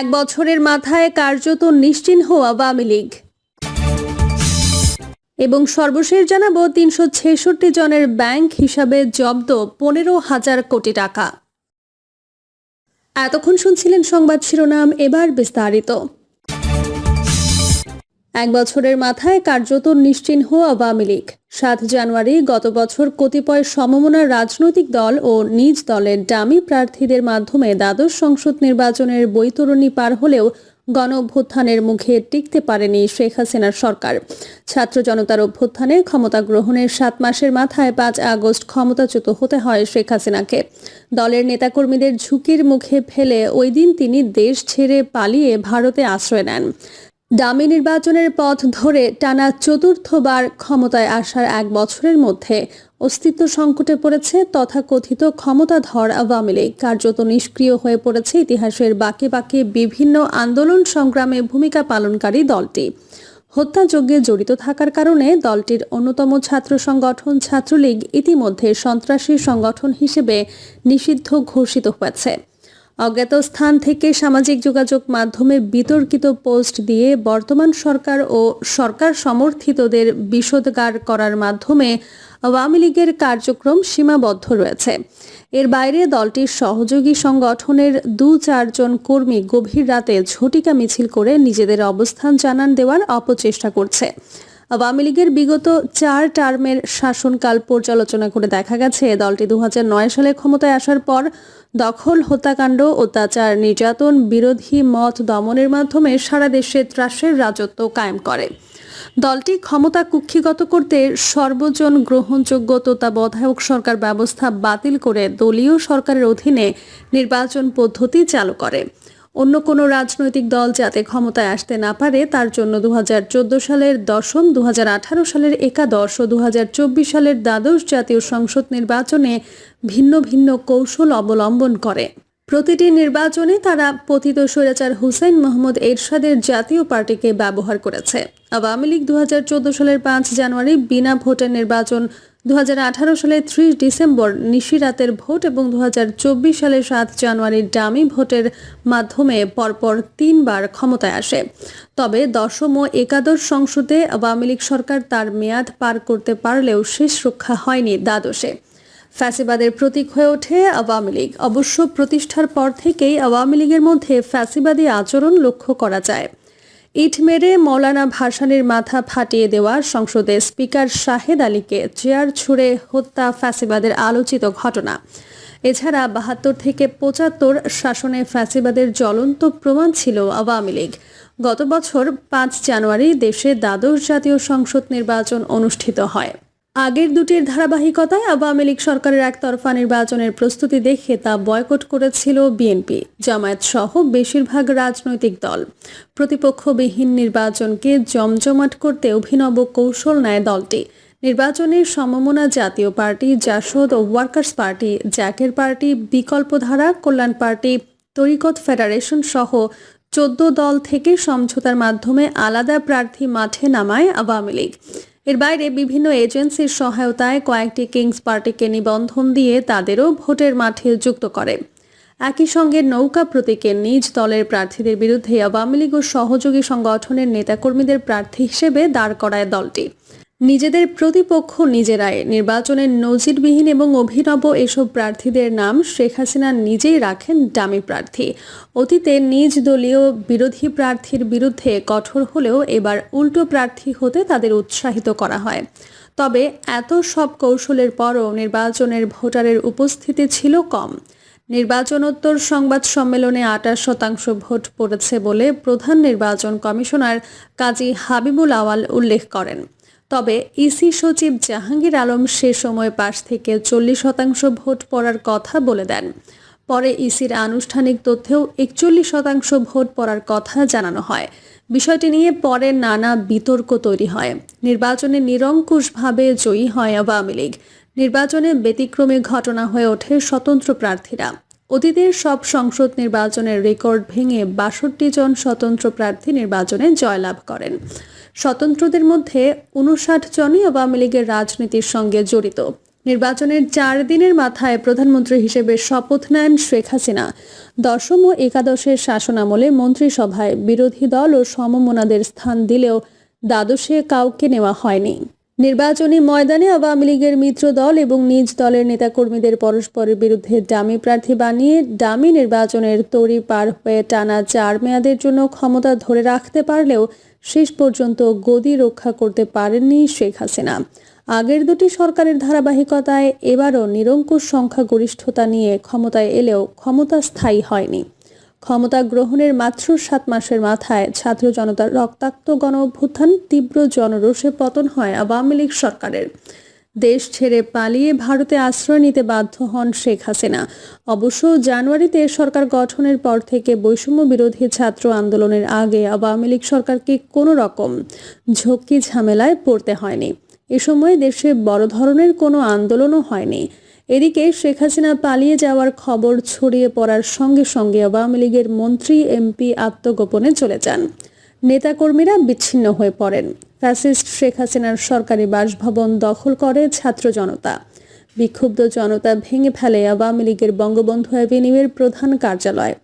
এক বছরের মাথায় কার্যত নিশ্চিন হওয়া আওয়ামী লীগ। এবং সর্বশেষ জানাব তিনশো ছেষট্টি জনের ব্যাংক হিসাবে জব্দ পনেরো হাজার কোটি টাকা। এতক্ষণ শুনছিলেন সংবাদ শিরোনাম, এবার বিস্তারিত। এক বছরের মাথায় কার্যত নিশ্চিহ্ন আওয়ামী লীগ। সাত জানুয়ারি গত বছর কতিপয় সমমনার রাজনৈতিক দল ও নিজ দলের ডামি প্রার্থীদের মাধ্যমে দ্বাদশ সংসদ নির্বাচনের বৈতরণী পার হলেও গণ অভ্যুত্থানের মুখে টিকতে পারেনি শেখ হাসিনার সরকার। ছাত্র জনতার অভ্যুত্থানে ক্ষমতা গ্রহণের সাত মাসের মাথায় পাঁচ আগস্ট ক্ষমতাচ্যুত হতে হয় শেখ হাসিনাকে। দলের নেতাকর্মীদের ঝুঁকির মুখে ফেলে ওই দিন তিনি দেশ ছেড়ে পালিয়ে ভারতে আশ্রয় নেন। ডামি নির্বাচনের পথ ধরে টানা চতুর্থবার ক্ষমতায় আসার এক বছরের মধ্যে অস্তিত্ব সংকটে পড়েছে তথাকথিত ক্ষমতাধর আওয়ামী লীগ। কার্যত নিষ্ক্রিয় হয়ে পড়েছে ইতিহাসের বাঁকে বাঁকে বিভিন্ন আন্দোলন সংগ্রামে ভূমিকা পালনকারী দলটি। হত্যাযজ্ঞে জড়িত থাকার কারণে দলটির অন্যতম ছাত্র সংগঠন ছাত্রলীগ ইতিমধ্যে সন্ত্রাসী সংগঠন হিসেবে নিষিদ্ধ ঘোষিত হয়েছে। অজ্ঞাত স্থান থেকে সামাজিক যোগাযোগ মাধ্যমে বিতর্কিত পোস্ট দিয়ে বর্তমান সরকার ও সরকার সমর্থিতদের বিষোদগার করার মাধ্যমে আওয়ামী লীগের কার্যক্রম সীমাবদ্ধ রয়েছে। এর বাইরে দলটির সহযোগী সংগঠনের দু চারজন কর্মী গভীর রাতে ঝটিকা মিছিল করে নিজেদের অবস্থান জানান দেওয়ার অপচেষ্টা করছে। আওয়ামী লীগের বিগত চার টার্মের শাসনকাল পর্যালোচনা করে দেখা গেছে। দলটি দু সালে ক্ষমতায় আসার পর দখল, হত্যাকাণ্ড অত্যাচার নির্যাতন বিরোধী মত দমনের মাধ্যমে সারা দেশে ত্রাসের রাজত্ব কায়েম করে। দলটি ক্ষমতা কুক্ষিগত করতে সর্বজন গ্রহণযোগ্য তত্ত্বাবধায়ক সরকার ব্যবস্থা বাতিল করে দলীয় সরকারের অধীনে নির্বাচন পদ্ধতি চালু করে। অন্য কোনো রাজনৈতিক দল যাতে ক্ষমতায় আসতে না পারে, তার জন্য দুহাজার চোদ্দ সালের দশম দু সালের একাদশ ও দু সালের দ্বাদশ জাতীয় সংসদ নির্বাচনে ভিন্ন ভিন্ন কৌশল অবলম্বন করে। প্রতিটি নির্বাচনে তারা পতিত স্বৈরাচার হুসেন মোহাম্মদ এরশাদের জাতীয় পার্টিকে ব্যবহার করেছে। আওয়ামী লীগ দু হাজার চোদ্দ সালের পাঁচ জানুয়ারি বিনা ভোটের নির্বাচন দু হাজার আঠারো সালে ত্রিশ ডিসেম্বর নিশিরাতের ভোট এবং দু হাজার চব্বিশ সালে সাত জানুয়ারির ডামি ভোটের মাধ্যমে পরপর তিনবার ক্ষমতায় আসে। তবে দশম ও একাদশ সংসদে আওয়ামী লীগ সরকার তার মেয়াদ পার করতে পারলেও শেষ রক্ষা হয়নি দ্বাদশে। ফ্যাসিবাদের প্রতীক হয়ে ওঠে আওয়ামী লীগ। অবশ্য প্রতিষ্ঠার পর থেকেই আওয়ামী লীগের মধ্যে ফ্যাসিবাদী আচরণ লক্ষ্য করা যায়। ইট মেরে মৌলানা ভাসানির মাথা ফাটিয়ে দেওয়া সংসদে স্পিকার শাহেদ আলীকে চেয়ার ছুঁড়ে হত্যা ফ্যাসিবাদের আলোচিত ঘটনা। এছাড়া বাহাত্তর থেকে পঁচাত্তর শাসনে ফ্যাসিবাদের জ্বলন্ত প্রমাণ ছিল আওয়ামী লীগ। গত বছর পাঁচ জানুয়ারি দেশে দ্বাদশ জাতীয় সংসদ নির্বাচন অনুষ্ঠিত হয়। আগের দুটির ধারাবাহিকতায় আওয়ামী লীগ সরকারের একতরফা নির্বাচনের প্রস্তুতি দেখে তা বয়কট করেছিল বিএনপি। জামায়াত সহ বেশিরভাগ রাজনৈতিক দল। প্রতিপক্ষবিহীন নির্বাচনকে জমজমাট করতে অভিনব কৌশল নেয় দলটি। নির্বাচনের সমমনা জাতীয় পার্টি জাসদ ও workers party, জ্যাকের party, Bikalpadhara, Kalyan party, Tariqat federation সহ চোদ্দ দল থেকে সমঝোতার মাধ্যমে আলাদা প্রার্থী মাঠে নামায় আওয়ামী লীগ। এর বাইরে বিভিন্ন এজেন্সির সহায়তায় কয়েকটি কিংস পার্টিকে নিবন্ধন দিয়ে তাদেরও ভোটের মাঠে যুক্ত করে। একই সঙ্গে নৌকা প্রতীকে নিজ দলের প্রার্থীদের বিরুদ্ধে আওয়ামী লীগ ও সহযোগী সংগঠনের নেতাকর্মীদের প্রার্থী হিসেবে দাঁড় করায় দলটি। নিজেদের প্রতিপক্ষ নিজেরাই। নির্বাচনের নজিরবিহীন এবং অভিনব এসব প্রার্থীদের নাম শেখ হাসিনা নিজেই রাখেন ডামি প্রার্থী। অতীতে নিজ দলীয় বিরোধী প্রার্থীর বিরুদ্ধে কঠোর হলেও এবার উল্টো প্রার্থী হতে তাদের উৎসাহিত করা হয়। তবে এত সব কৌশলের পরও নির্বাচনের ভোটারের উপস্থিতি ছিল কম। নির্বাচনোত্তর সংবাদ সম্মেলনে আটাশ শতাংশ ভোট পড়েছে বলে প্রধান নির্বাচন কমিশনার কাজী হাবিবুল আওয়াল উল্লেখ করেন। তবে ইসি সচিব জাহাঙ্গীর আলম সে সময় পাশ থেকে চল্লিশ শতাংশ ভোট পড়ার কথা বলে দেন। পরে ইসির আনুষ্ঠানিক তথ্যেও একচল্লিশ শতাংশ ভোট পড়ার কথা জানানো হয়। বিষয়টি নিয়ে পরে নানা বিতর্ক তৈরি হয়। নির্বাচনে নিরঙ্কুশভাবে জয়ী হয় আওয়ামী লীগ। নির্বাচনে ব্যতিক্রমী ঘটনা হয়ে ওঠে স্বতন্ত্র প্রার্থীরা। অতীতের সব সংসদ নির্বাচনের রেকর্ড ভেঙে বাষট্টি জন স্বতন্ত্র প্রার্থী নির্বাচনে জয়লাভ করেন। স্বতন্ত্রদের মধ্যে উনষাট জনই আওয়ামী লীগের রাজনীতির সঙ্গে জড়িত। নির্বাচনের চার দিনের মাথায় প্রধানমন্ত্রী হিসেবে শপথ নেন শেখ হাসিনা। দশম ও একাদশের শাসনামলে মন্ত্রিসভায় বিরোধী দল ও সমমনাদের স্থান দিলেও দ্বাদশে কাউকে নেওয়া হয়নি। নির্বাচনী ময়দানে আওয়ামী লীগের মিত্র দল এবং নিজ দলের নেতাকর্মীদের পরস্পরের বিরুদ্ধে ডামি প্রার্থী বানিয়ে ডামি নির্বাচনের তরি পার হয়ে টানা চার মেয়াদের জন্য ক্ষমতা ধরে রাখতে পারলেও শেষ পর্যন্ত গদি রক্ষা করতে পারেননি শেখ হাসিনা। আগের দুটি সরকারের ধারাবাহিকতায় এবারও নিরঙ্কুশ সংখ্যাগরিষ্ঠতা নিয়ে ক্ষমতায় এলেও ক্ষমতা স্থায়ী হয়নি। ক্ষমতা গ্রহণের মাত্র সাত মাসের মাথায় ছাত্র জনতার রক্তাক্ত গণ অভ্যুত্থান তীব্র জনরোষে পতন হয় আওয়ামী লীগ সরকারের। দেশ ছেড়ে পালিয়ে ভারতে আশ্রয় নিতে বাধ্য হন শেখ হাসিনা। অবশ্য জানুয়ারিতে সরকার গঠনের পর থেকে বৈষম্য বিরোধী ছাত্র আন্দোলনের আগে আওয়ামী লীগ সরকারকে কোনো রকম ঝক্কি ঝামেলায় পড়তে হয়নি। এ সময় দেশে বড় ধরনের কোনো আন্দোলনও হয়নি। এদিকে শেখ হাসিনা পালিয়ে যাওয়ার খবর ছড়িয়ে পড়ার সঙ্গে সঙ্গে আওয়ামী লীগের মন্ত্রী, এমপি আত্মগোপনে চলে যান। নেতাকর্মীরা বিচ্ছিন্ন হয়ে পড়েন। ফ্যাসিস্ট শেখ হাসিনার সরকারি বাসভবন দখল করে ছাত্র জনতা। বিক্ষুব্ধ জনতা ভেঙে ফেলে আওয়ামী লীগের বঙ্গবন্ধু অ্যাভিনিউয়ের প্রধান কার্যালয়।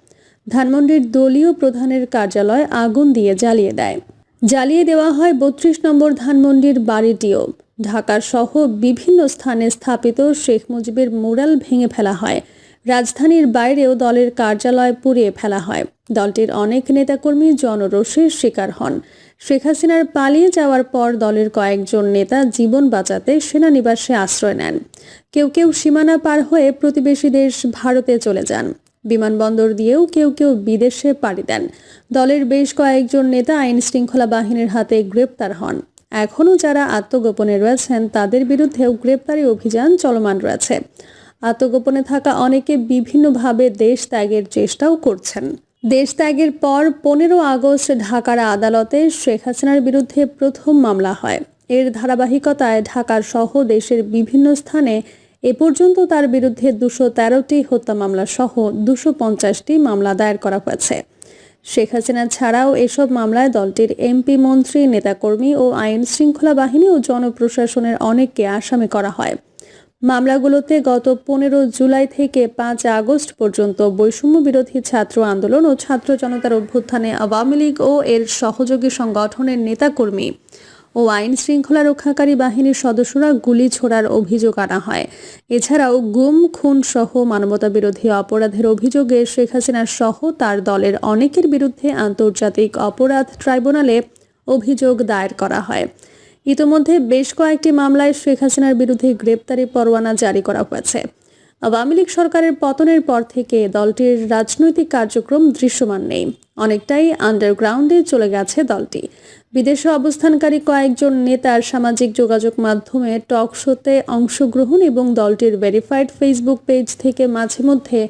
ধানমন্ডির দলীয় প্রধানের কার্যালয় আগুন দিয়ে জ্বালিয়ে দেয়। জ্বালিয়ে দেওয়া হয় বত্রিশ নম্বর ধানমন্ডির বাড়িটিও। ঢাকা সহ বিভিন্ন স্থানে স্থাপিত শেখ মুজিবের মুরাল ভেঙে ফেলা হয়। রাজধানীর বাইরেও দলের কার্যালয় পুড়িয়ে ফেলা হয়। দলটির অনেক নেতাকর্মী জনরোষের শিকার হন। শেখ হাসিনার পালিয়ে যাওয়ার পর দলের কয়েকজন নেতা জীবন বাঁচাতে সেনানিবাসে আশ্রয় নেন। কেউ কেউ সীমানা পার হয়ে প্রতিবেশী দেশ ভারতে চলে যান। বিমানবন্দর দিয়েও কেউ কেউ বিদেশে পাড়ি দেন। দলের বেশ কয়েকজন নেতা আইন শৃঙ্খলা বাহিনীর হাতে গ্রেপ্তার হন। এখনও যারা আত্মগোপনে রয়েছেন, তাদের বিরুদ্ধেও গ্রেপ্তারি অভিযান চলমান রয়েছে। আত্মগোপনে থাকা অনেকে বিভিন্নভাবে দেশ ত্যাগের চেষ্টাও করছেন। দেশ ত্যাগের পর পনেরো আগস্ট ঢাকার আদালতে শেখ হাসিনার বিরুদ্ধে প্রথম মামলা হয়। এর ধারাবাহিকতায় ঢাকার সহ দেশের বিভিন্ন স্থানে এ পর্যন্ত তার বিরুদ্ধে দুশো তেরোটি হত্যা মামলা সহ দুশো পঞ্চাশটি মামলা দায়ের করা হয়েছে। শেখ হাসিনা ছাড়াও এসব মামলায় দলটির এমপি, মন্ত্রী, নেতাকর্মী ও আইন শৃঙ্খলা বাহিনী ও জনপ্রশাসনের অনেককে আসামি করা হয়। মামলাগুলোতে গত পনেরো জুলাই থেকে পাঁচ আগস্ট পর্যন্ত বৈষম্য বিরোধী ছাত্র আন্দোলন ও ছাত্র জনতার অভ্যুত্থানে আওয়ামী লীগ ও এর সহযোগী সংগঠনের নেতাকর্মী ও আইন শৃঙ্খলা রক্ষাকারী বাহিনীর সদস্যরা গুলি ছোড়ার অভিযোগ আনা হয়। এছাড়াও গুম, খুন সহ মানবতা বিরোধী অপরাধের অভিযোগে শেখ হাসিনা সহ তার দলের অনেকের বিরুদ্ধে আন্তর্জাতিক অপরাধ ট্রাইব্যুনালে অভিযোগ দায়ের করা হয়। ইতোমধ্যে বেশ কয়েকটি মামলায় শেখ হাসিনার বিরুদ্ধে গ্রেপ্তারি পরোয়ানা জারি করা হয়েছে। আওয়ামী লীগ সরকারের পতনের পর থেকে দলটির রাজনৈতিক কার্যক্রম দৃশ্যমান নেই। অনেকটাই আন্ডারগ্রাউন্ডে চলে গেছে দলটি। বিদেশে অবস্থানকারী কয়েকজন নেতার সামাজিক যোগাযোগ মাধ্যমে টক শোতে অংশগ্রহণ এবং দলটির ভেরিফাইড ফেসবুক পেজ থেকে মাঝে মধ্যে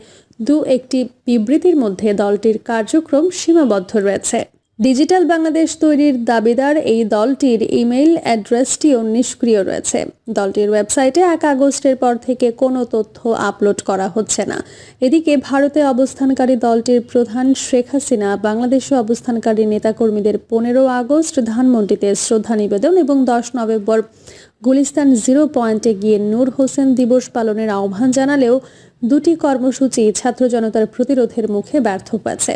দু একটি বিবৃতির মধ্যে দলটির কার্যক্রম সীমাবদ্ধ রয়েছে। ডিজিটাল বাংলাদেশ তৈরির দাবিদার এই দলটির ইমেইল অ্যাড্রেসটিও নিষ্ক্রিয় রয়েছে। দলটির ওয়েবসাইটে এক আগস্টের পর থেকে কোনো তথ্য আপলোড করা হচ্ছে না। এদিকে ভারতে অবস্থানকারী দলটির প্রধান শেখ হাসিনা, বাংলাদেশে অবস্থানকারী নেতাকর্মীদের পনেরো আগস্ট ধানমন্ডিতে শ্রদ্ধা নিবেদন এবং দশ নভেম্বর গুলিস্তান জিরো পয়েন্টে গিয়ে নূর হোসেন দিবস পালনের আহ্বান জানালেও দুটি কর্মসূচি ছাত্র জনতার প্রতিরোধের মুখে ব্যর্থ হয়েছে।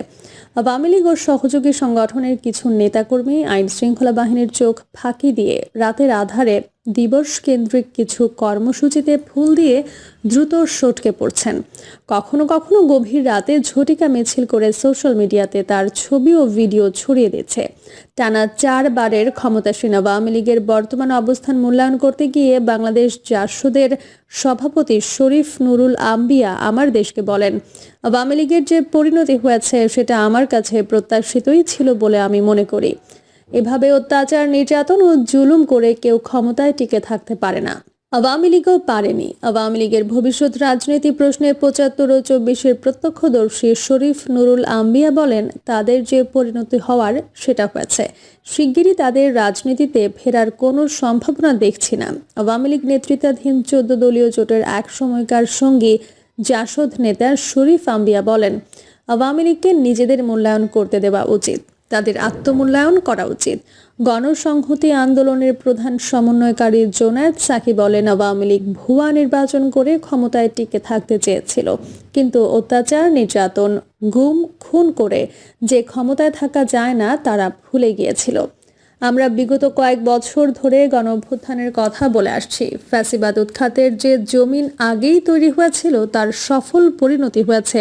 আওয়ামী লীগ ও সহযোগী সংগঠনের কিছু নেতাকর্মী আইন শৃঙ্খলা বাহিনীর চোখ ফাঁকি দিয়ে রাতের আধারে দিবস কেন্দ্রিক কিছু কর্মসূচিতে ফুল দিয়ে দ্রুত সটকে পড়ছেন। কখনো কখনো গভীর রাতে ঝটিকা মিছিল করে সোশ্যাল মিডিয়াতে তার ছবি ও ভিডিও ছড়িয়ে দিচ্ছে। টানা চারবারের ক্ষমতাসীন আওয়ামী লীগের বর্তমান অবস্থান মূল্যায়ন করতে গিয়ে বাংলাদেশ জাসদের সভাপতি শরীফ নুরুল আম্বিয়া আমার দেশকে বলেন, আওয়ামী লীগের যে পরিণতি হয়েছে সেটা আমার কাছে প্রত্যাশিতই ছিল বলে আমি মনে করি। এভাবে অত্যাচার, নির্যাতন ও জুলুম করে কেউ ক্ষমতায় টিকে থাকতে পারে না। আওয়ামী লীগও পারেনি। আওয়ামী লীগের ভবিষ্যৎ রাজনীতি প্রশ্নে পঁচাত্তর ও চব্বিশের প্রত্যক্ষদর্শী শরীফ নুরুল আম্বিয়া বলেন, তাদের যে পরিণতি হওয়ার সেটা হয়েছে। শিগগিরই তাদের রাজনীতিতে ফেরার কোনো সম্ভাবনা দেখছি না। আওয়ামী লীগ নেতৃত্বাধীন চোদ্দ দলীয় জোটের এক সময়কার সঙ্গী জাসদ নেতা শরীফ আম্বিয়া বলেন, আওয়ামী লীগকে নিজেদের মূল্যায়ন করতে দেওয়া উচিত। তাদের আত্মমূল্যায়ন করা উচিত। গণসংহতি আন্দোলনের প্রধান সমন্বয়কারী জোনায়েদ সাকি বলেন, আওয়ামী লীগ ভুয়া নির্বাচন করে ক্ষমতায় টিকে থাকতে চেয়েছিল, কিন্তু অত্যাচার, নির্যাতন, গুম, খুন করে যে ক্ষমতায় থাকা যায় না, তারা ভুলে গিয়েছিল। আমরা বিগত কয়েক বছর ধরে গণ অভ্যুত্থানের কথা বলে আসছি। ফ্যাসিবাদ উৎখাতের যে জমিন আগেই তৈরি হয়েছিল, তার সফল পরিণতি হয়েছে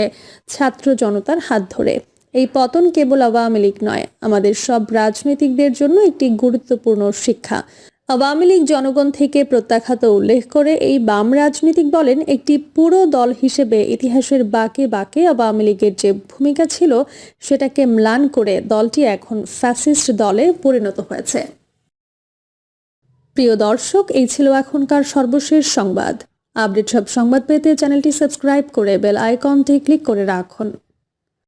ছাত্র জনতার হাত ধরে। এই পতন কেবল আওয়ামী লীগ নয়, আমাদের সব রাজনৈতিকদের জন্য একটি গুরুত্বপূর্ণ শিক্ষা। আওয়ামী লীগ জনগণ থেকে প্রত্যাখ্যাত উল্লেখ করে এই বাম রাজনীতিক বলেন, একটি পুরো দল হিসেবে ইতিহাসের বাঁকে বাঁকে আওয়ামী লীগের যে ভূমিকা ছিল, সেটাকে ম্লান করে দলটি এখন ফ্যাসিস্ট দলে পরিণত হয়েছে। প্রিয় দর্শক, এই ছিল এখনকার সর্বশেষ সংবাদ। আপডেট সব সংবাদ পেতে চ্যানেলটি সাবস্ক্রাইব করে বেল আইকনটি ক্লিক করে রাখুন।